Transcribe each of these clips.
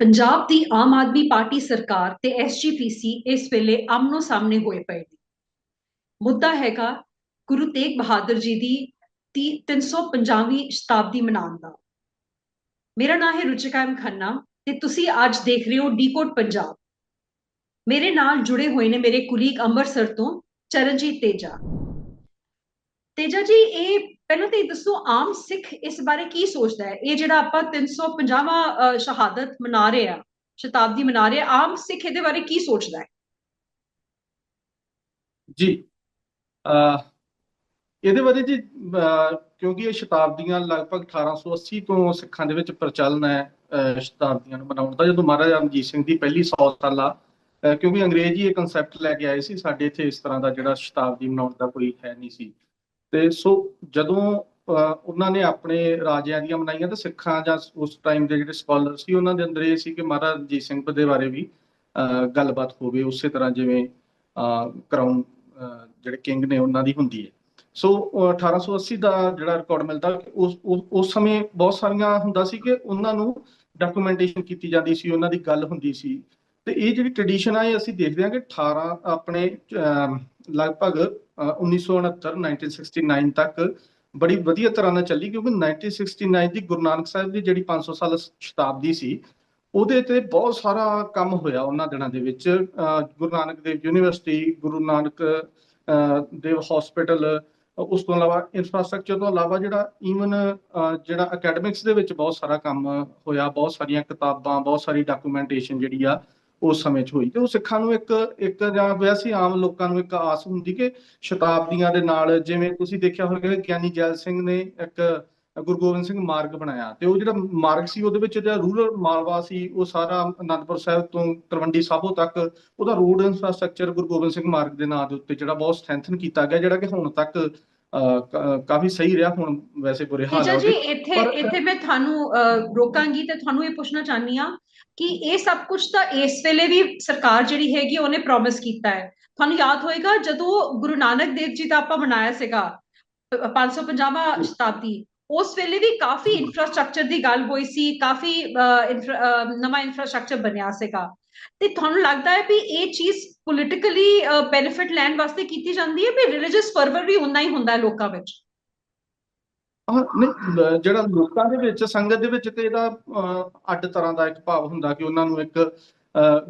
ਪੰਜਾਬ ਦੀ Aam Aadmi party ਸਰਕਾਰ ਤੇ SGPC ਇਸ ਵੇਲੇ ਆਮਨੋ ਸਾਹਮਣੇ ਹੋਏ ਪਏ ਨੇ। ਮੁੱਦਾ ਹੈਗਾ ਗੁਰੂ ਤੇਗ ਬਹਾਦਰ ਜੀ ਦੀ 350ਵੀਂ ਸ਼ਤਾਬਦੀ ਮਨਾਉਣ ਦਾ। ਮੇਰਾ ਨਾਮ ਹੈ ਰੁਚਿਕਾ ਐਮ ਖੰਨਾ ਤੇ ਤੁਸੀਂ ਅੱਜ ਦੇਖ ਰਹੇ ਹੋ ਡੀਕੋਡ ਪੰਜਾਬ। ਮੇਰੇ ਨਾਲ ਜੁੜੇ ਹੋਏ ਨੇ ਮੇਰੇ ਕੁਲੀਗ ਅੰਮ੍ਰਿਤਸਰ ਤੋਂ ਚਰਨਜੀਤ ਤੇਜਾ। ਤੇਜਾ ਜੀ, ਇਹ ਪਹਿਲਾਂ ਤਾਂ ਇਹ ਦੱਸੋ ਆਮ ਸਿੱਖ ਇਸ ਬਾਰੇ ਕੀ ਸੋਚਦਾ ਹੈ? ਇਹ ਜਿਹੜਾ ਆਪਾਂ 350ਵਾਂ ਸ਼ਹਾਦਤ ਮਨਾ ਰਹੇ ਆ ਸ਼ਤਾਬਦੀ ਮਨਾ ਰਹੇ ਆ ਆਮ ਸਿੱਖ ਇਹਦੇ ਬਾਰੇ ਕੀ ਸੋਚਦਾ ਹੈ? ਜੀ ਇਹਦੇ ਬਾਰੇ ਜੀ ਕਿਉਂਕਿ ਇਹ ਸ਼ਤਾਬਦੀਆਂ ਲਗਭਗ 1880 ਤੋਂ ਸਿੱਖਾਂ ਦੇ ਵਿੱਚ ਪ੍ਰਚਲਨ ਹੈ ਅ, ਸ਼ਤਾਬਦੀਆਂ ਨੂੰ ਮਨਾਉਣ ਦਾ ਜਦੋਂ ਮਹਾਰਾਜਾ ਰਣਜੀਤ ਸਿੰਘ ਦੀ ਪਹਿਲੀ 100 ਸਾਲਾ ਅ, ਕਿਉਂਕਿ ਅੰਗਰੇਜ਼ ਹੀ ਇਹ ਕਨਸੈਪਟ ਲੈ ਕੇ ਆਏ ਸੀ ਸਾਡੇ ਇੱਥੇ ਇਸ ਤਰ੍ਹਾਂ ਦਾ ਜਿਹੜਾ ਸ਼ਤਾਬਦੀ ਮਨਾਉਣ ਦਾ ਕੋਈ ਹੈ ਨਹੀਂ ਸੀ। ਤੇ ਸੋ ਜਦੋਂ ਉਹਨਾਂ ਨੇ ਆਪਣੇ ਰਾਜਿਆਂ ਦੀਆਂ ਮਨਾਈਆਂ ਤਾਂ ਸਿੱਖਾਂ ਜਾਂ ਉਸ ਟਾਈਮ ਦੇ ਜਿਹੜੇ ਸਕਾਲਰ ਸੀ, ਉਹਨਾਂ ਦੇ ਅੰਦਰ ਇਹ ਸੀ ਕਿ ਮਹਾਰਾਜਾ ਰਣਜੀਤ ਸਿੰਘ ਦੇ ਬਾਰੇ ਵੀ ਗੱਲਬਾਤ ਹੋਵੇ, ਉਸੇ ਤਰ੍ਹਾਂ ਜਿਵੇਂ ਕਰਾਊਨ ਜਿਹੜੇ ਕਿੰਗ ਨੇ ਉਹਨਾਂ ਦੀ ਹੁੰਦੀ ਹੈ। ਸੋ ਅਹ 1880 ਦਾ ਜਿਹੜਾ ਰਿਕਾਰਡ ਮਿਲਦਾ ਕਿ ਉਸ ਉਸ ਸਮੇਂ ਬਹੁਤ ਸਾਰੀਆਂ ਹੁੰਦਾ ਸੀ ਕਿ ਉਹਨਾਂ ਨੂੰ ਡਾਕੂਮੈਂਟੇਸ਼ਨ ਕੀਤੀ ਜਾਂਦੀ ਸੀ, ਉਹਨਾਂ ਦੀ ਗੱਲ ਹੁੰਦੀ ਸੀ। ਤੇ ਇਹ ਜਿਹੜੀ ਟ੍ਰੈਡੀਸ਼ਨ ਆ ਇਹ ਅਸੀਂ ਦੇਖਦੇ ਹਾਂ ਕਿ 18 ਆਪਣੇ ਅਮ, ਲਗਭਗ ਅਹ, 1969 1969 ਤੱਕ ਬੜੀ ਵਧੀਆ ਤਰ੍ਹਾਂ ਨਾਲ ਚੱਲੀ ਕਿਉਂਕਿ 1969 ਦੀ ਗੁਰੂ ਨਾਨਕ ਸਾਹਿਬ ਦੀ ਜਿਹੜੀ 500 ਸਾਲ ਸ਼ਤਾਬਦੀ ਸੀ ਉਹਦੇ ਤੇ ਬਹੁਤ ਸਾਰਾ ਕੰਮ ਹੋਇਆ ਉਹਨਾਂ ਦਿਨਾਂ ਦੇ ਵਿੱਚ। ਗੁਰੂ ਨਾਨਕ ਦੇਵ ਯੂਨੀਵਰਸਿਟੀ ਗੁਰੂ ਨਾਨਕ ਦੇਵ ਹਸਪੀਟਲ ਉਸ ਤੋਂ ਇਲਾਵਾ ਇਨਫਰਾਸਟ੍ਰਕਚਰ ਤੋਂ ਇਲਾਵਾ ਜਿਹੜਾ ਈਵਨ ਜਿਹੜਾ ਅਕੈਡਮਿਕਸ ਦੇ ਵਿੱਚ ਬਹੁਤ ਸਾਰਾ ਕੰਮ ਹੋਇਆ ਬਹੁਤ ਸਾਰੀਆਂ ਕਿਤਾਬਾਂ ਬਹੁਤ ਸਾਰੀ ਡਾਕੂਮੈਂਟੇਸ਼ਨ ਜਿਹੜੀ ਆ ਉਸ ਸਮੇਂ 'ਚ ਹੋਈ ਤੇ ਉਹ ਸਿੱਖਾਂ ਨੂੰ ਇੱਕ ਇੱਕ ਜਾਂ ਵੈਸੇ ਆਮ ਲੋਕਾਂ ਨੂੰ ਇੱਕ ਆਸ ਹੁੰਦੀ ਕਿ ਸ਼ਤਾਬਦੀਆਂ ਦੇ ਨਾਲ ਜਿਵੇਂ ਤੁਸੀਂ ਦੇਖਿਆ ਹੋਵੇਗਾ ਕਿ ਗਿਆਨੀ ਜੈਲ ਸਿੰਘ ਨੇ ਇੱਕ ਗੁਰੂ ਗੋਬਿੰਦ ਸਿੰਘ ਮਾਰਗ ਬਣਾਇਆ ਤੇ ਉਹ ਜਿਹੜਾ ਮਾਰਗ ਸੀ ਉਹਦੇ ਵਿੱਚ ਜਿਹੜਾ ਰੂਰਲ ਮਾਲਵਾ ਸੀ ਉਹ ਸਾਰਾ ਅਨੰਦਪੁਰ ਸਾਹਿਬ ਤੋਂ ਤਲਵੰਡੀ ਸਾਬੋ ਤੱਕ ਉਹਦਾ ਰੋਡ ਇਨਫਰਾਸਟ੍ਰਕਚਰ ਗੁਰੂ ਗੋਬਿੰਦ ਸਿੰਘ ਮਾਰਗ ਦੇ ਨਾਂ ਦੇ ਉੱਤੇ ਜਿਹੜਾ ਬਹੁਤ ਸਟਰੈਂਥਨ ਕੀਤਾ ਗਿਆ ਜਿਹੜਾ ਕਿ ਹੁਣ ਤੱਕ ਕਾਫੀ ਸਹੀ ਰਿਹਾ ਹੁਣ ਵੈਸੇ ਬੁਰੇ ਹਾਲ ਤੇਜਾ ਆ ਜੀ ਇੱਥੇ ਇੱਥੇ ਮੈਂ ਤੁਹਾਨੂੰ ਰੋਕਾਂਗੀ ਤੇ ਤੁਹਾਨੂੰ ਇਹ ਪੁੱਛਣਾ ਚਾਹਨੀ ਆ ਕਿ ਇਹ ਸਭ ਕੁਝ ਤਾਂ ਇਸ ਵੇਲੇ ਵੀ ਸਰਕਾਰ ਜਿਹੜੀ ਹੈਗੀ ਉਹਨੇ ਪ੍ਰੋਮਿਸ ਕੀਤਾ ਹੈ। ਤੁਹਾਨੂੰ ਯਾਦ ਹੋਏਗਾ ਜਦੋਂ ਗੁਰੂ ਨਾਨਕ ਦੇਵ ਜੀ ਦਾ ਆਪਾਂ ਮਨਾਇਆ ਸੀਗਾ 550ਵਾਂ ਸ਼ਤਾਬਦੀ, ਉਸ ਵੇਲੇ ਵੀ ਕਾਫੀ ਇਨਫਰਾਸਟ੍ਰਕਚਰ ਦੀ ਗੱਲ ਹੋਈ ਸੀ, ਕਾਫੀ ਨਵਾਂ ਇਨਫਰਾਸਟ੍ਰਕਚਰ ਬਣਿਆ ਸੀਗਾ। ਤੇ ਤੁਹਾਨੂੰ ਲੱਗਦਾ ਹੈ ਵੀ ਇਹ ਚੀਜ਼ ਪੋਲਿਟਿਕਲੀ ਬੈਨੀਫਿਟ ਲੈਣ ਵਾਸਤੇ ਕੀਤੀ ਜਾਂਦੀ ਹੈ ਵੀ ਰਿਲੀਜੀਅਸ ਫਰਵਰ ਵੀ ਉਨਾ ਹੀ ਹੁੰਦਾ ਹੈ ਲੋਕਾਂ ਵਿੱਚ? ਨਹੀਂ ਜਿਹੜਾ ਲੋਕਾਂ ਦੇ ਵਿੱਚ, ਸੰਗਤ ਦੇ ਵਿੱਚ ਤੇ ਇਹਦਾ ਅੱਡ ਤਰ੍ਹਾਂ ਦਾ ਇੱਕ ਭਾਵ ਹੁੰਦਾ ਕਿ ਉਹਨਾਂ ਨੂੰ ਇੱਕ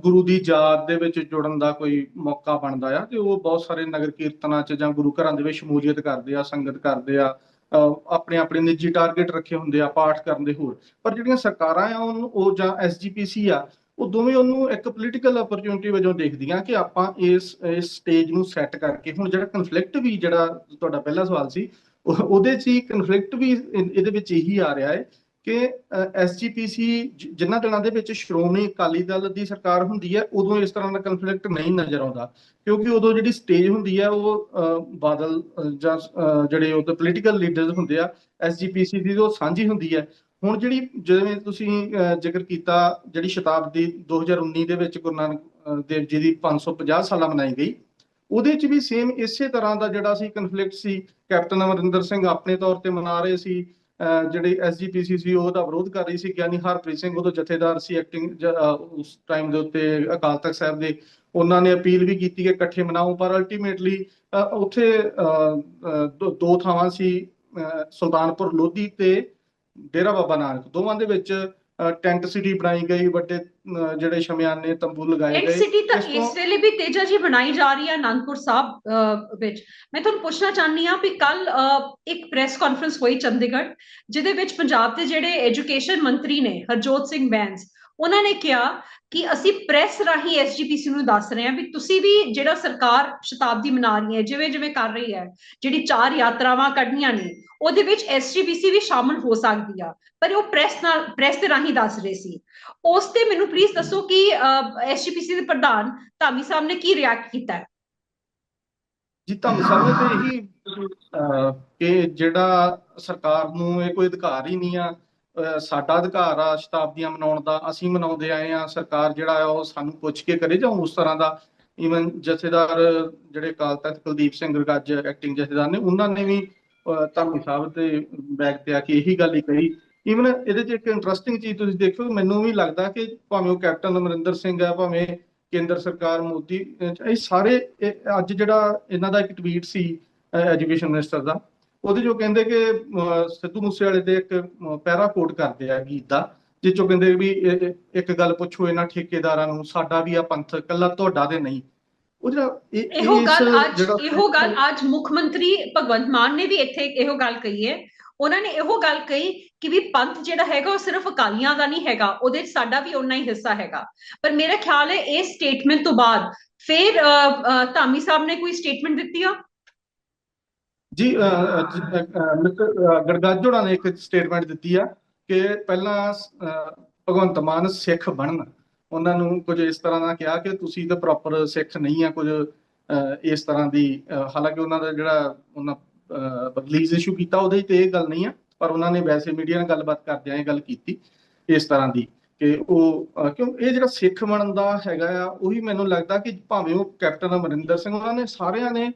ਗੁਰੂ ਦੀ ਯਾਦ ਦੇ ਵਿੱਚ ਜੁੜਨ ਦਾ ਕੋਈ ਮੌਕਾ ਬਣਦਾ ਆ ਤੇ ਉਹ ਬਹੁਤ ਸਾਰੇ ਨਗਰ ਕੀਰਤਨਾਂ 'ਚ ਜਾਂ ਗੁਰੂ ਘਰਾਂ ਦੇ ਵਿੱਚ ਸ਼ਮੂਲੀਅਤ ਕਰਦੇ ਆ, ਸੰਗਤ ਕਰਦੇ ਆ ਆਪਣੇ ਆਪਣੇ ਨਿੱਜੀ ਟਾਰਗੇਟ ਰੱਖੇ ਹੁੰਦੇ ਆ, ਪਾਠ ਕਰਨ ਦੇ ਹੋਰ। ਪਰ ਜਿਹੜੀਆਂ ਸਰਕਾਰਾਂ ਆ, ਉਹਨੂੰ, ਉਹ ਜਾਂ ਐਸਜੀਪੀਸੀ ਆ, ਉਹ ਦੋਵੇਂ ਉਹਨੂੰ ਇੱਕ ਪੋਲੀਟੀਕਲ ਅਪਰਚੂਨਿਟੀ ਵਜੋਂ ਦੇਖਦੀਆਂ ਕਿ ਆਪਾਂ ਇਸ ਇਸ ਸਟੇਜ ਨੂੰ ਸੈੱਟ ਕਰਕੇ, ਹੁਣ ਜਿਹੜਾ ਕਨਫਲਿਕਟ ਵੀ ਜਿਹੜਾ ਤੁਹਾਡਾ ਪਹਿਲਾ ਸਵਾਲ ਸੀ ਉਹਦੇ 'ਚ ਹੀ ਕਨਫਲਿਕਟ ਵੀ ਇਹਦੇ ਵਿੱਚ ਇਹੀ ਆ ਰਿਹਾ ਹੈ ਕਿ ਐਸਜੀਪੀਸੀ ਜਿਨ੍ਹਾਂ ਦਿਨਾਂ ਦੇ ਵਿੱਚ ਸ਼੍ਰੋਮਣੀ ਅਕਾਲੀ ਦਲ ਦੀ ਸਰਕਾਰ ਹੁੰਦੀ ਹੈ, ਉਦੋਂ ਇਸ ਤਰ੍ਹਾਂ ਦਾ ਕਨਫਲਿਕਟ ਨਹੀਂ ਨਜ਼ਰ ਆਉਂਦਾ। ਕਿਉਂਕਿ ਉਦੋਂ ਜਿਹੜੀ ਸਟੇਜ ਹੁੰਦੀ ਹੈ, ਉਹ ਬਾਦਲ ਜਾਂ ਜਿਹੜੇ ਉਹਦੇ ਪੋਲੀਟੀਕਲ ਲੀਡਰਸ ਹੁੰਦੇ ਆ ਐਸਜੀਪੀਸੀ ਦੀ ਉਹ ਸਾਂਝੀ ਹੁੰਦੀ ਹੈ। ਹੁਣ ਜਿਹੜੀ ਜਿਵੇਂ ਤੁਸੀਂ ਜ਼ਿਕਰ ਕੀਤਾ, ਜਿਹੜੀ ਸ਼ਤਾਬਦੀ 2019 ਦੇ ਵਿੱਚ ਗੁਰੂ ਨਾਨਕ ਦੇਵ ਜੀ ਦੀ 550 ਸਾਲਾ ਮਨਾਈ ਗਈ ਉਹਦੇ 'ਚ ਵੀ ਸੇਮ ਇਸੇ ਤਰ੍ਹਾਂ ਦਾ ਜਿਹੜਾ ਸੀ ਕਨਫਲਿਕਟ ਸੀ, ਕੈਪਟਨ ਅਮਰਿੰਦਰ ਸਿੰਘ ਆਪਣੇ ਤੌਰ ਤੇ ਮਨਾ ਰਹੇ ਸੀ, ਅਹ ਜਿਹੜੇ ਐਸਜੀਪੀਸੀ ਸੀ ਉਹਦਾ ਵਿਰੋਧ ਕਰ ਰਹੀ ਸੀ, ਗਿਆਨੀ ਹਰਪ੍ਰੀਤ ਸਿੰਘ ਉਦੋਂ ਜਥੇਦਾਰ ਸੀ ਐਕਟਿੰਗ ਉਸ ਟਾਈਮ ਦੇ ਉੱਤੇ ਅਕਾਲ ਤਖਤ ਸਾਹਿਬ ਦੇ, ਉਹਨਾਂ ਨੇ ਅਪੀਲ ਵੀ ਕੀਤੀ ਕਿ ਇਕੱਠੇ ਮਨਾਓ, ਪਰ ਅਲਟੀਮੇਟਲੀ ਉੱਥੇ ਦੋ- ਦੋ ਥਾਵਾਂ ਸੀ ਸੁਲਤਾਨਪੁਰ ਲੋਧੀ ਤੇ ਡੇਰਾ ਬਾਬਾ ਨਾਨਕ, ਦੋਵਾਂ ਦੇ ਵਿੱਚ ਟੈਂਟ ਸਿਟੀ ਬਣਾਈ ਗਈ ਵੱਡੇ ਜਿਹੜੇ ਸ਼ਮਿਆਨੇ ਤੰਬੂ ਲਗਾਏ ਗਏ। ਸਿਟੀ ਤਾਂ ਇਸ ਵੇਲੇ ਵੀ ਤੇਜਾ ਜੀ ਬਣਾਈ ਜਾ ਰਹੀ ਹੈ ਅਨੰਦਪੁਰ ਸਾਹਿਬ ਵਿੱਚ। ਮੈਂ ਤੁਹਾਨੂੰ ਪੁੱਛਣਾ ਚਾਹਨੀ ਆ ਵੀ ਕੱਲ ਇੱਕ ਪ੍ਰੈਸ ਕਾਨਫਰੰਸ ਹੋਈ ਚੰਡੀਗੜ੍ਹ ਜਿਹਦੇ ਵਿੱਚ ਪੰਜਾਬ ਦੇ ਜਿਹੜੇ ਐਜੂਕੇਸ਼ਨ ਮੰਤਰੀ ਨੇ ਹਰਜੋਤ ਸਿੰਘ ਬੈਂਸ ਉਹਨਾਂ ਨੇ ਕਿਹਾ ਕਿ ਅਸੀਂ ਪ੍ਰੈਸ ਰਾਹੀਂ ਐਸਜੀਪੀਸੀ ਨੂੰ ਦੱਸ ਰਹੇ ਹਾਂ ਵੀ ਤੁਸੀਂ ਵੀ ਜਿਹੜਾ ਸਰਕਾਰ ਸ਼ਤਾਬਦੀ ਮਨਾ ਰਹੀ ਹੈ, ਜਿਵੇਂ ਜਿਵੇਂ ਕਰ ਰਹੀ ਹੈ, ਜਿਹੜੀ ਚਾਰ ਯਾਤਰਾਵਾਂ ਕੱਢਣੀਆਂ ਨੇ, ਉਹਦੇ ਵਿੱਚ ਐਸਜੀਪੀਸੀ ਵੀ ਸ਼ਾਮਲ ਹੋ ਸਕਦੀ ਆ, ਪਰ ਉਹ ਪ੍ਰੈਸ ਨਾਲ ਪ੍ਰੈਸ ਦੇ ਰਾਹੀਂ ਦੱਸ ਰਹੇ ਸੀ। ਉਸ ਤੇ ਮੈਨੂੰ ਪਲੀਜ਼ ਦੱਸੋ ਕਿ ਐਸਜੀਪੀਸੀ ਦੇ ਪ੍ਰਧਾਨ ਧਾਮੀ ਸਾਹਿਬ ਨੇ ਕੀ ਰਿਐਕਟ ਕੀਤਾ ਹੈ? ਜੀ ਤੁਹਾਨੂੰ ਸਮਝ ਤੇ ਇਹੀ ਕਿ ਜਿਹੜਾ ਸਰਕਾਰ ਨੂੰ ਇਹ ਕੋਈ ਅਧਿਕਾਰ ਹੀ ਨਹੀਂ ਆ ਸਾਡਾ ਅਧਿਕਾਰ ਆ ਸ਼ਤਾਬਦੀਆਂ ਮਨਾਉਣ ਦਾ ਅਸੀਂ ਮਨਾਉਂਦੇ ਆਏ ਆ ਸਰਕਾਰ ਜਿਹੜਾ ਆ ਉਹ ਸਾਨੂੰ ਪੁੱਛ ਕੇ ਕਰੇ ਜਾਂ ਉਸ ਤਰ੍ਹਾਂ ਦਾ ਈਵਨ ਜਥੇਦਾਰ ਜਿਹੜੇ ਅਕਾਲ ਤਖਤ ਕੁਲਦੀਪ ਸਿੰਘ ਗਰਗੱਜ ਐਕਟਿੰਗ ਜਥੇਦਾਰ ਨੇ ਉਹਨਾਂ ਨੇ ਵੀ ਅਹ, ਸਾਹਿਬ ਦੇ ਬੈਕ ਤੇ ਆ ਕੇ ਇਹੀ ਗੱਲ ਹੀ ਕਹੀ। ਈਵਨ ਇਹਦੇ 'ਚ ਇੱਕ ਇੰਟਰਸਟਿੰਗ ਚੀਜ਼ ਤੁਸੀਂ ਦੇਖੋ ਮੈਨੂੰ ਵੀ ਲੱਗਦਾ ਕਿ ਭਾਵੇਂ ਉਹ ਕੈਪਟਨ ਅਮਰਿੰਦਰ ਸਿੰਘ ਹੈ ਭਾਵੇਂ ਕੇਂਦਰ ਸਰਕਾਰ ਮੋਦੀ ਇਹ ਸਾਰੇ ਅੱਜ ਜਿਹੜਾ ਇਹਨਾਂ ਦਾ ਇੱਕ ਟਵੀਟ ਸੀ ਐਜੂਕੇਸ਼ਨ ਮਿਨਿਸਟਰ ਦਾ ਉਹਦੇ 'ਚੋਂ ਕਹਿੰਦੇ ਕਿ ਸਿੱਧੂ ਮੂਸੇਵਾਲੇ ਦੇ ਇੱਕ ਪੈਰਾ ਕੋਟ ਕਰਦੇ ਆ ਗੀਤ ਦਾ ਜਿਸ 'ਚੋਂ ਕਹਿੰਦੇ ਵੀ ਇੱਕ ਗੱਲ ਪੁੱਛੋ ਇਹਨਾਂ ਠੇਕੇਦਾਰਾਂ ਨੂੰ ਸਾਡਾ ਵੀ ਆ ਪੰਥ ਕੱਲਾ ਤੁਹਾਡਾ ਤੇ ਨਹੀਂ। ਉਹ ਜਿਹੜਾ ਇਹ ਗੱਲ ਅੱਜ ਇਹੋ ਗੱਲ ਅੱਜ ਮੁੱਖ ਮੰਤਰੀ ਭਗਵੰਤ ਮਾਨ ਨੇ ਵੀ ਇੱਥੇ ਇਹੋ ਗੱਲ ਕਹੀ ਹੈ। ਉਹਨਾਂ ਨੇ ਇਹੋ ਗੱਲ ਕਹੀ ਕਿ ਵੀ ਪੰਥ ਜਿਹੜਾ ਹੈਗਾ ਉਹ ਸਿਰਫ ਅਕਾਲੀਆਂ ਦਾ ਨਹੀਂ ਹੈਗਾ ਉਹਦੇ ਸਾਡਾ ਵੀ ਓਨਾ ਹੀ ਹਿੱਸਾ ਹੈਗਾ। ਪਰ ਮੇਰਾ ਖਿਆਲ ਹੈ ਇਹ ਸਟੇਟਮੈਂਟ ਤੋਂ ਬਾਅਦ ਫਿਰ ਧਾਮੀ ਸਾਹਿਬ ਨੇ ਕੋਈ ਸਟੇਟਮੈਂਟ ਦਿੱਤੀ ਆ? ਜੀ ਮਿਸਟਰ ਨੇ ਇੱਕ ਸਟੇਟਮੈਂਟ ਦਿੱਤੀ ਆ ਕਿ ਪਹਿਲਾਂ ਭਗਵੰਤ ਮਾਨ ਸਿੱਖ ਬਣਨ। ਉਹਨਾਂ ਨੂੰ ਕੁਝ ਇਸ ਤਰ੍ਹਾਂ ਦਾ ਕਿਹਾ ਕਿ ਤੁਸੀਂ ਤਾਂ ਪ੍ਰੋਪਰ ਸਿੱਖ ਨਹੀਂ ਆ, ਕੁਝ ਇਸ ਤਰ੍ਹਾਂ ਦੀ ਹਾਲਾਂਕਿ ਉਹਨਾਂ ਦਾ ਜਿਹੜਾ ਉਹਨਾਂ ਰਿਲੀਜ਼ ਇਸ਼ੂ ਕੀਤਾ, ਉਹਦੇ 'ਚ ਤੇ ਇਹ ਗੱਲ ਨਹੀਂ ਆ, ਪਰ ਉਹਨਾਂ ਨੇ ਵੈਸੇ ਮੀਡੀਆ ਨਾਲ ਗੱਲਬਾਤ ਕਰਦਿਆਂ ਇਹ ਗੱਲ ਕੀਤੀ, ਇਸ ਤਰ੍ਹਾਂ ਦੀ ਕਿ ਉਹ ਕਿਉਂ, ਇਹ ਜਿਹੜਾ ਸਿੱਖ ਬਣਨ ਦਾ ਹੈਗਾ ਆ, ਉਹੀ ਮੈਨੂੰ ਲੱਗਦਾ ਕਿ ਭਾਵੇਂ ਉਹ ਕੈਪਟਨ ਅਮਰਿੰਦਰ ਸਿੰਘ, ਉਹਨਾਂ ਨੇ ਸਾਰਿਆਂ ਨੇ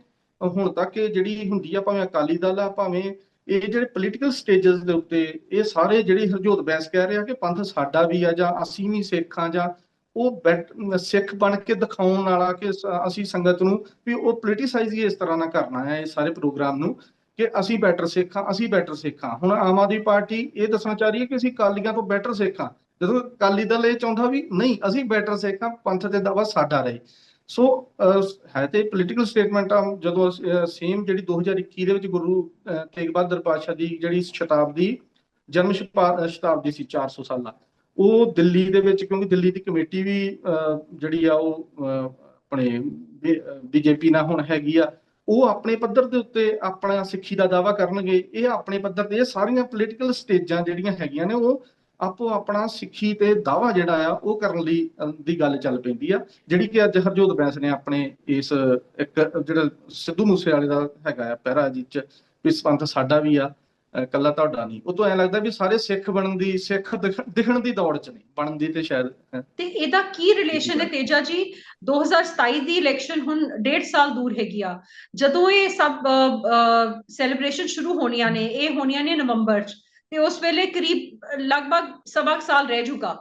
ਹੁਣ ਤੱਕ ਇਹ ਜਿਹੜੀ ਹੁੰਦੀ ਆ, ਭਾਵੇਂ ਅਕਾਲੀ ਦਲ ਆ, ਭਾਵੇਂ ਇਹ ਜਿਹੜੇ ਪੋਲੀਟੀਕਲ ਸਟੇਜਸ ਦੇ ਉੱਤੇ ਇਹ ਸਾਰੇ ਜਿਹੜੀ ਹਰਜੋਤ ਬੈਂਸ ਕਹਿ ਰਿਹਾ ਕਿ ਪੰਥ ਸਾਡਾ ਵੀ ਆ ਜਾਂ ਅਸੀਂ ਵੀ ਸਿੱਖ ਜਾਂ ਉਹ ਸਿੱਖ ਬਣ ਕੇ ਦਿਖਾਉਣ ਵਾਲਾ ਕਿ ਅਸੀਂ ਸੰਗਤ ਨੂੰ ਵੀ ਉਹ ਪੋਲੀਟੀਸਾਈਜ਼ ਇਸ ਤਰ੍ਹਾਂ ਨਾਲ ਕਰਨਾ ਹੈ, ਇਹ ਸਾਰੇ ਪ੍ਰੋਗਰਾਮ ਨੂੰ ਕਿ ਅਸੀਂ ਬੈਟਰ ਸਿੱਖ ਹਾਂ ਅਸੀਂ ਬੈਟਰ ਸਿੱਖ। ਹਾਂ ਹੁਣ ਆਮ ਆਦਮੀ ਪਾਰਟੀ ਇਹ ਦੱਸਣਾ ਚਾਹ ਰਹੀ ਹੈ ਕਿ ਅਸੀਂ ਅਕਾਲੀਆਂ ਤੋਂ ਬੈਟਰ ਸਿੱਖ। ਹਾਂ ਜਦੋਂ ਅਕਾਲੀ ਦਲ ਇਹ ਚਾਹੁੰਦਾ ਵੀ ਨਹੀਂ, ਅਸੀਂ ਬੈਟਰ ਸਿੱਖ ਹਾਂ ਪੰਥ ਤੇ ਦਾਵਾ ਸਾਡਾ ਰਹੇ। ਸੋ ਹੈ ਤੇ ਪੋਲੀਟੀਕਲ ਸਟੇਟਮੈਂਟ ਆ ਜਦੋਂ ਸੇਮ ਜਿਹੜੀ 2021 ਦੇ ਵਿੱਚ ਗੁਰੂ ਤੇਗ ਬਹਾਦਰ ਪਾਤਸ਼ਾਹ ਦੀ ਜਿਹੜੀ ਸ਼ਤਾਬਦੀ ਜਨਮ ਸ਼ਪਾ- ਸ਼ਤਾਬਦੀ ਸੀ 400 ਸਾਲਾਂ ਉਹ ਦਿੱਲੀ ਦੇ ਵਿੱਚ ਕਿਉਂਕਿ ਦਿੱਲੀ ਦੀ ਕਮੇਟੀ ਵੀ ਅਹ, ਜਿਹੜੀ ਆ ਉਹ ਅਹ, ਆਪਣੇ ਬੀਜੇਪੀ ਨਾਲ ਹੁਣ ਹੈਗੀ ਆ ਉਹ ਆਪਣੇ ਪੱਧਰ ਦੇ ਉੱਤੇ ਆਪਣਾ ਸਿੱਖੀ ਦਾ ਦਾਵਾ ਕਰਨਗੇ ਇਹ ਆਪਣੇ ਪੱਧਰ ਤੇ ਇਹ ਸਾਰੀਆਂ ਪੋਲੀਟੀਕਲ ਸਟੇਜਾਂ ਜਿਹੜੀਆਂ ਹੈਗੀਆਂ ਨੇ ਉਹ ਆਪੋ ਆਪਣਾ ਸਿੱਖੀ ਤੇ ਦਾਵਾ ਜਿਹੜਾ ਆ, ਉਹ ਕਰਨ ਲਈ ਦੀ ਗੱਲ ਚੱਲ ਪੈਂਦੀ ਆ। ਜਿਹੜੀ ਕਿ ਅੱਜ ਹਰਜੋਤ ਬੈਂਸ ਨੇ ਆਪਣੇ ਇਸ, ਇੱਕ, ਜਿਹੜਾ ਸਿੱਧੂ ਮੂਸੇਵਾਲੇ ਦਾ ਹੈਗਾ ਆ ਪਹਿਰਾ ਜਿਹ ਚ ਪੰਥ ਸਾਡਾ ਵੀ ਆ ਕੱਲਾ ਤੁਹਾਡਾ ਨਹੀਂ। ਉਹ ਤੋਂ ਐ ਲੱਗਦਾ ਵੀ ਸਾਰੇ ਸਿੱਖ ਬਣਨ ਦੀ, ਸਿੱਖ ਦਿਖ- ਦਿਖਣ ਦੀ ਦੌੜ ਚ ਨੇ, ਬਣਨ ਦੀ ਤੇ ਸ਼ਾਇਦ ਤੇ ਇਹਦਾ ਕੀ ਰਿਲੇਸ਼ਨ ਹੈ ਤੇਜਾ ਜੀ? 2027 ਦੀ ਇਲੈਕਸ਼ਨ ਹੁਣ ਡੇਢ ਸਾਲ ਦੂਰ ਹੈਗੀ ਆ। ਜਦੋਂ ਇਹ ਸਭ ਸੈਲੀਬ੍ਰੇਸ਼ਨ ਸ਼ੁਰੂ ਹੋਣੀਆਂ ਨੇ, ਇਹ ਹੋਣੀਆਂ ਨੇ ਨਵੰਬਰ ਚ। ਤੇ ਉਸ ਵੇਲੇ ਕਰੀਬ ਲਗਭਗ ਸਵਾ ਸਾਲ ਰਹਿ ਜੂਗਾ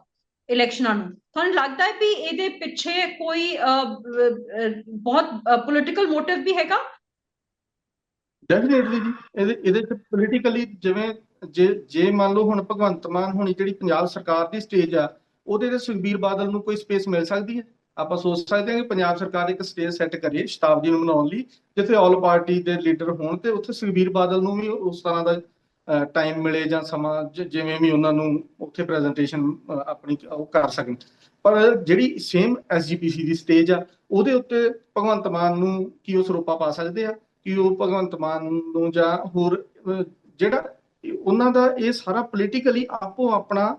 ਇਲੈਕਸ਼ਨਾਂ ਨੂੰ। ਤੁਹਾਨੂੰ ਲੱਗਦਾ ਹੈ ਵੀ ਇਹਦੇ ਪਿੱਛੇ ਕੋਈ ਬਹੁਤ ਪੋਲਿਟੀਕਲ ਮੋਟਿਵ ਵੀ ਹੈਗਾ? ਡੈਫੀਨੇਟਲੀ ਜੀ। ਇਹਦੇ ਇਹਦੇ ਚ ਪੋਲੀਟੀਕਲੀ ਜਿਵੇਂ, ਜੇ ਜੇ ਮੰਨ ਲਓ ਹੁਣ ਭਗਵੰਤ ਮਾਨ ਹੁਣੀ ਜਿਹੜੀ ਪੰਜਾਬ ਸਰਕਾਰ ਦੀ ਸਟੇਜ ਆ, ਉਹਦੇ ਤੇ ਸੁਖਬੀਰ ਬਾਦਲ ਨੂੰ ਕੋਈ ਸਪੇਸ ਮਿਲ ਸਕਦੀ ਹੈ? ਆਪਾਂ ਸੋਚ ਸਕਦੇ ਹਾਂ ਕਿ ਪੰਜਾਬ ਸਰਕਾਰ ਇੱਕ ਸਟੇਜ ਸੈੱਟ ਕਰੇ ਸ਼ਤਾਬਦੀ ਨੂੰ ਮਨਾਉਣ ਲਈ, ਜਿੱਥੇ ਆਲ ਪਾਰਟੀ ਦੇ ਲੀਡਰ ਹੋਣ ਤੇ ਉੱਥੇ ਸੁਖਬੀਰ ਬਾਦਲ ਨੂੰ ਵੀ ਉਸ ਤਰ੍ਹਾਂ ਦਾ ਟਾਈਮ ਮਿਲੇ ਜਾਂ ਸਮਾਂ ਜ- ਜਿਵੇਂ ਵੀ ਉਹਨਾਂ ਨੂੰ ਉੱਥੇ ਪ੍ਰੈਜੈਂਟੇਸ਼ਨ ਆਪਣੀ ਉਹ ਕਰ ਸਕਣ। ਪਰ ਜਿਹੜੀ ਸੇਮ ਐਸਜੀਪੀਸੀ ਦੀ ਸਟੇਜ ਆ, ਉਹਦੇ ਉੱਤੇ ਭਗਵੰਤ ਮਾਨ ਨੂੰ ਕੀ ਉਹ ਸਰੋਪਾ ਪਾ ਸਕਦੇ ਆ? ਕਿ ਉਹ ਭਗਵੰਤ ਮਾਨ ਨੂੰ ਜਾਂ ਹੋਰ ਜਿਹੜਾ ਉਹਨਾਂ ਦਾ ਇਹ ਸਾਰਾ ਪੋਲੀਟੀਕਲੀ ਆਪੋ ਆਪਣਾ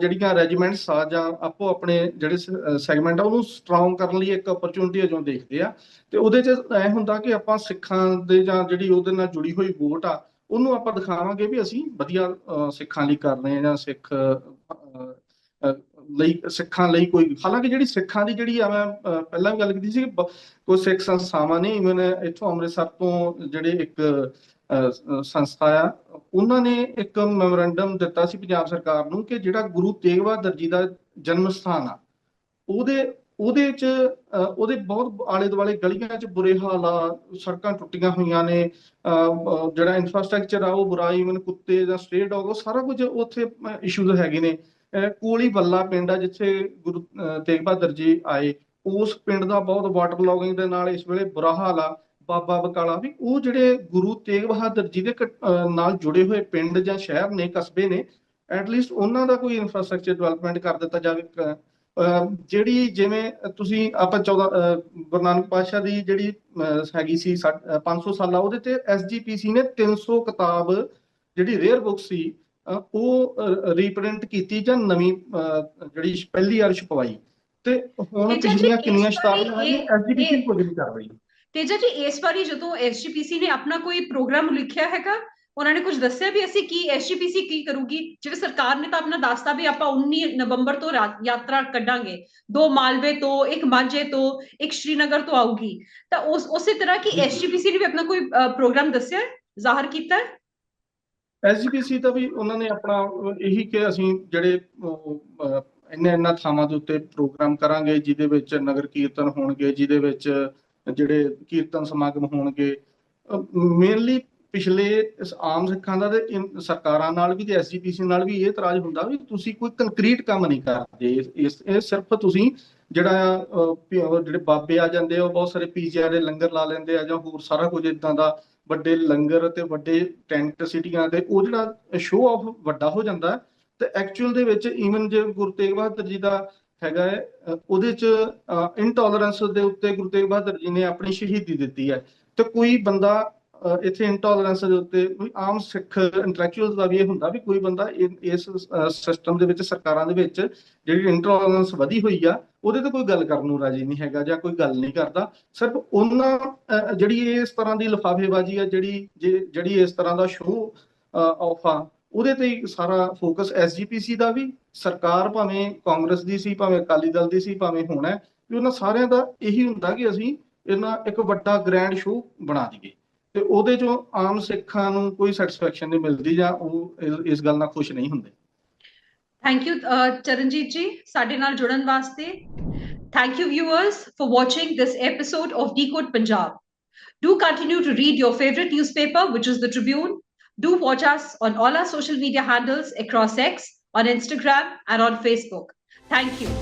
ਜਿਹੜੀਆਂ ਰੈਜੀਮੈਂਟਸ ਆ ਜਾਂ ਆਪੋ ਆਪਣੇ ਜਿਹੜੇ ਸੈਗਮੈਂਟ ਆ, ਉਹਨੂੰ ਸਟਰੋਂਗ ਕਰਨ ਲਈ ਇੱਕ ਓਪਰਚੁਨਿਟੀ ਅਜੋਂ ਦੇਖਦੇ ਆ। ਤੇ ਉਹਦੇ ਚ ਐ ਹੁੰਦਾ ਕਿ ਆਪਾਂ ਸਿੱਖਾਂ ਦੇ ਜਾਂ ਜਿਹੜੀ ਉਹਦੇ ਨਾਲ ਜੁੜੀ ਹੋਈ ਵੋਟ ਆ ਉਹਨੂੰ ਆਪਾਂ ਦਿਖਾਵਾਂਗੇ ਵੀ ਅਸੀਂ ਵਧੀਆ ਸਿੱਖਾਂ ਲਈ ਕਰ ਰਹੇ ਹਾਂ ਜਾਂ ਸਿੱਖ ਲਈ, ਸਿੱਖਾਂ ਲਈ ਕੋਈ, ਹਾਲਾਂਕਿ ਜਿਹੜੀ ਸਿੱਖਾਂ ਦੀ ਜਿਹੜੀ ਆ ਮੈਂ ਪਹਿਲਾਂ ਵੀ ਗੱਲ ਕੀਤੀ ਸੀ ਕਿ ਕੋਈ ਸਿੱਖ ਸੰਸਥਾਵਾਂ ਨੇ ਇਵਨ ਇੱਥੋਂ ਅੰਮ੍ਰਿਤਸਰ ਤੋਂ ਜਿਹੜੇ ਇੱਕ ਸੰਸਥਾ ਆ, ਉਹਨਾਂ ਨੇ ਇੱਕ ਮੈਮੋਰੈਂਡਮ ਦਿੱਤਾ ਸੀ ਪੰਜਾਬ ਸਰਕਾਰ ਨੂੰ ਕਿ ਜਿਹੜਾ ਗੁਰੂ ਤੇਗ ਬਹਾਦਰ ਜੀ ਦਾ ਜਨਮ ਸਥਾਨ ਆ, ਉਹਦੇ ਉਹਦੇ ਚ ਅਹ, ਉਹਦੇ ਬਹੁਤ ਆਲੇ ਦੁਆਲੇ ਗਲੀਆਂ ਚ ਬੁਰੇ ਹਾਲ ਆ ਸੜਕਾਂ ਟੁੱਟੀਆਂ ਹੋਈਆਂ ਨੇ ਅਹ, ਜਿਹੜਾ ਇਨਫਰਾਸਟ੍ਰਕਚਰ ਆ ਉਹ ਬੁਰਾ ਇਵਨ ਕੁੱਤੇ ਜਾਂ ਸਟ੍ਰੇ ਡੌਗ ਉਹ ਸਾਰਾ ਕੁਝ ਉੱਥੇ ਇਸ਼ੂਜ਼ ਹੈਗੇ ਨੇ। ਕੋਲੀ ਬੱਲਾ ਪਿੰਡ ਆ ਜਿੱਥੇ ਗੁਰੂ ਤੇਗ ਬਹਾਦਰ ਜੀ ਆਏ। ਉਸ ਪਿੰਡ ਦਾ ਬਹੁਤ ਵਾਟਰ ਲੌਗਿੰਗ ਦੇ ਨਾਲ ਇਸ ਵੇਲੇ ਬੁਰਾ ਹਾਲ ਆ। ਬਾਬਾ ਬਕਾਲਾ ਵੀ ਉਹ ਜਿਹੜੇ ਗੁਰੂ ਤੇਗ ਬਹਾਦਰ ਜੀ ਦੇ ਨਾਲ ਜੁੜੇ ਹੋਏ ਪਿੰਡ ਜਾਂ ਸ਼ਹਿਰ ਨੇ ਕਸਬੇ ਨੇ ਐਟਲੀਸਟ ਉਹਨਾਂ ਦਾ ਕੋਈ ਇਨਫਰਾਸਟ੍ਰਕਚਰ ਡਿਵੈਲਪਮੈਂਟ ਕਰ ਦਿੱਤਾ ਜਾਵੇ ਜਿਹੜੀ ਜਿਵੇਂ ਤੁਸੀਂ ਆਪਾਂ 14 ਅਹ, ਗੁਰੂ ਨਾਨਕ ਪਾਤਸ਼ਾਹ ਦੀ ਜਿਹੜੀ ਹੈਗੀ ਸੀ ਸਾ- ਅਹ, 500 ਸਾਲਾ ਉਹਦੇ ਤੇ ਐਸਜੀਪੀਸੀ ਨੇ 300 ਕਿਤਾਬ ਜਿਹੜੀ ਰੇਅਰ ਬੁੱਕ ਸੀ ਉਹ ਰੀਪ੍ਰਿੰਟ ਕੀਤੀ ਜਾਂ ਨਵੀਂ ਜਿਹੜੀ ਪਹਿਲੀ ਵਾਰ ਛਪਵਾਈ ਤੇ ਹੁਣ ਪਿਛਲੀਆਂ ਕਿੰਨੀਆਂ ਸ਼ਤਾਬਦੀਆਂ ਐਸਜੀਪੀਸੀ ਕੁਝ ਨਹੀਂ ਕਰ ਰਹੀ ਤੇਜਾ ਜੀ ਇਸ ਵਾਰੀ ਜਦੋਂ ਐਸਜੀਪੀਸੀ ਨੇ ਆਪਣਾ ਕੋਈ ਪ੍ਰੋਗਰਾਮ ਲਿਖਿਆ ਹੈਗਾ ਉਹਨਾਂ ਨੇ ਕੁਝ ਦੱਸਿਆ ਵੀ ਅਸੀਂ ਕੀ ਐਸਜੀਪੀਸੀ ਕੀ ਕਰੂਗੀ? ਜਿਵੇਂ ਸਰਕਾਰ ਨੇ ਤਾਂ ਆਪਣਾ ਦੱਸਤਾ ਵੀ ਆਪਾਂ 19 ਨਵੰਬਰ ਤੋਂ ਯਾਤਰਾ ਕੱਢਾਂਗੇ। ਦੋ ਮਾਲਵੇ ਤੋਂ ਇੱਕ ਮਾਝੇ ਤੋਂ ਇੱਕ ਸ਼੍ਰੀਨਗਰ ਤੋਂ ਆਊਗੀ। ਤਾਂ ਉਸ ਉਸੇ ਤਰ੍ਹਾਂ ਕੀ। ਐਸਜੀਪੀਸੀ ਨੇ ਵੀ ਆਪਣਾ ਕੋਈ ਪ੍ਰੋਗਰਾਮ ਦੱਸਿਆ ਜ਼ਾਹਰ ਕੀਤਾ ਹੈ? ਐਸਜੀਪੀਸੀ ਦਾ ਵੀ ਉਹਨਾਂ ਨੇ ਆਪਣਾ ਇਹੀ ਕਿ ਅਸੀਂ ਜਿਹੜੇ ਇੰਨੇ ਇੰਨਾ ਥਾਵਾਂ ਦੇ ਉੱਤੇ ਪ੍ਰੋਗਰਾਮ ਕਰਾਂਗੇ ਜਿਹਦੇ ਵਿੱਚ ਨਗਰ ਕੀਰਤਨ ਹੋਣਗੇ ਜਿਹਦੇ ਵਿੱਚ ਜਿਹੜੇ ਕੀਰਤਨ ਸਮਾਗਮ ਹੋਣਗੇ। ਮੇਨਲੀ ਪਿਛਲੇ ਇਸ ਆਮ ਸਿੱਖਾਂ ਦਾ ਤੇ ਸਰਕਾਰਾਂ ਨਾਲ ਵੀ ਤੇ ਐਸਜੀਪੀਸੀ ਨਾਲ ਵੀ ਇਹ ਇਤਰਾਜ਼ ਹੁੰਦਾ ਵੀ ਤੁਸੀਂ ਕੋਈ ਕੰਕਰੀਟ ਕੰਮ ਨਹੀਂ ਕਰਦੇ। ਇਸ- ਇਹ ਸਿਰਫ ਤੁਸੀਂ ਜਿਹੜਾ ਜਿਹੜੇ ਬਾਬੇ ਆ ਜਾਂਦੇ ਉਹ ਬਹੁਤ ਸਾਰੇ ਪੀਜੀਆਰ ਦੇ ਲੰਗਰ ਲਾ ਲੈਂਦੇ ਆ ਜਾਂ ਹੋਰ ਸਾਰਾ ਕੁਝ ਇਦਾਂ ਦਾ ਵੱਡੇ ਲੰਗਰ ਤੇ ਵੱਡੇ ਟੈਂਟ ਸਿਟੀਆਂ ਦੇ, ਉਹ ਜਿਹੜਾ ਸ਼ੋਅ ਆਫ ਵੱਡਾ ਹੋ ਜਾਂਦਾ ਤੇ ਐਕਚੁਅਲ ਦੇ ਵਿੱਚ ਈਵਨ ਜੇ ਗੁਰੂ ਤੇਗ ਬਹਾਦਰ ਜੀ ਦਾ ਹੈਗਾ ਹੈ ਉਹਦੇ ਚ ਇਨਟੋਲਰੈਂਸ ਦੇ ਉੱਤੇ ਗੁਰੂ ਤੇਗ ਬਹਾਦਰ ਜੀ ਨੇ ਆਪਣੀ ਸ਼ਹੀਦੀ ਦਿੱਤੀ ਹੈ। ਤੇ ਕੋਈ ਬੰਦਾ ਇੱਥੇ ਇਨਟੋਲਰੈਂਸ ਦੇ ਉੱਤੇ ਕੋਈ ਆਮ ਸਿੱਖ ਇੰਟੈਲੈਕਚੁਅਲਸ ਦਾ ਵੀ ਇਹ ਹੁੰਦਾ ਵੀ ਕੋਈ ਬੰਦਾ ਇਹ- ਇਸ ਸਿਸਟਮ ਦੇ ਵਿੱਚ, ਸਰਕਾਰਾਂ ਦੇ ਵਿੱਚ ਜਿਹੜੀ ਇੰਟੋਲਰੈਂਸ ਵਧੀ ਹੋਈ ਆ, ਉਹਦੇ ਤੇ ਕੋਈ ਗੱਲ ਕਰਨ ਨੂੰ ਰਾਜੀ ਨਹੀਂ ਹੈਗਾ ਜਾਂ ਕੋਈ ਗੱਲ ਨਹੀਂ ਕਰਦਾ। ਸਿਰਫ ਉਹਨਾਂ ਜਿਹੜੀ ਇਸ ਤਰ੍ਹਾਂ ਦੀ ਲਿਫਾਫੇਬਾਜ਼ੀ ਆ, ਜਿਹੜੀ, ਜੇ- ਜਿਹੜੀ ਇਸ ਤਰ੍ਹਾਂ ਦਾ ਸ਼ੋਅ ਆਫ ਆ, ਉਹਦੇ ਤੇ ਸਾਰਾ ਫੋਕਸ ਐਸਜੀਪੀਸੀ ਦਾ ਵੀ, ਸਰਕਾਰ ਭਾਵੇਂ ਕਾਂਗਰਸ ਦੀ ਸੀ, ਭਾਵੇਂ ਅਕਾਲੀ ਦਲ ਦੀ ਸੀ, ਭਾਵੇਂ ਹੁਣ ਹੈ, ਵੀ ਉਹਨਾਂ ਸਾਰਿਆਂ ਦਾ ਇਹੀ ਹੁੰਦਾ ਕਿ ਅਸੀਂ ਇਹਨਾਂ ਇੱਕ ਵੱਡਾ ਗ੍ਰੈਂਡ ਸ਼ੋਅ ਬਣਾ ਦਈਏ। ਤੇ ਉਹਦੇ ਚੋਂ ਆਮ ਸਿੱਖਾਂ ਨੂੰ ਕੋਈ ਸੈਟੀਸਫੈਕਸ਼ਨ ਨਹੀਂ ਮਿਲਦੀ ਜਾਂ ਉਹ ਇਸ- ਇਸ ਗੱਲ ਨਾਲ ਖੁਸ਼ ਨਹੀਂ ਹੁੰਦੇ ਥੈਂਕ ਯੂ ਚਰਨਜੀਤ ਜੀ ਸਾਡੇ ਨਾਲ ਜੁੜਨ ਵਾਸਤੇ thank you viewers for watching this episode of Decode Punjab. Do continue to read your favorite newspaper, which is the Tribune. Do watch us on all our social media handles across X, on Instagram, and on Facebook. Thank you.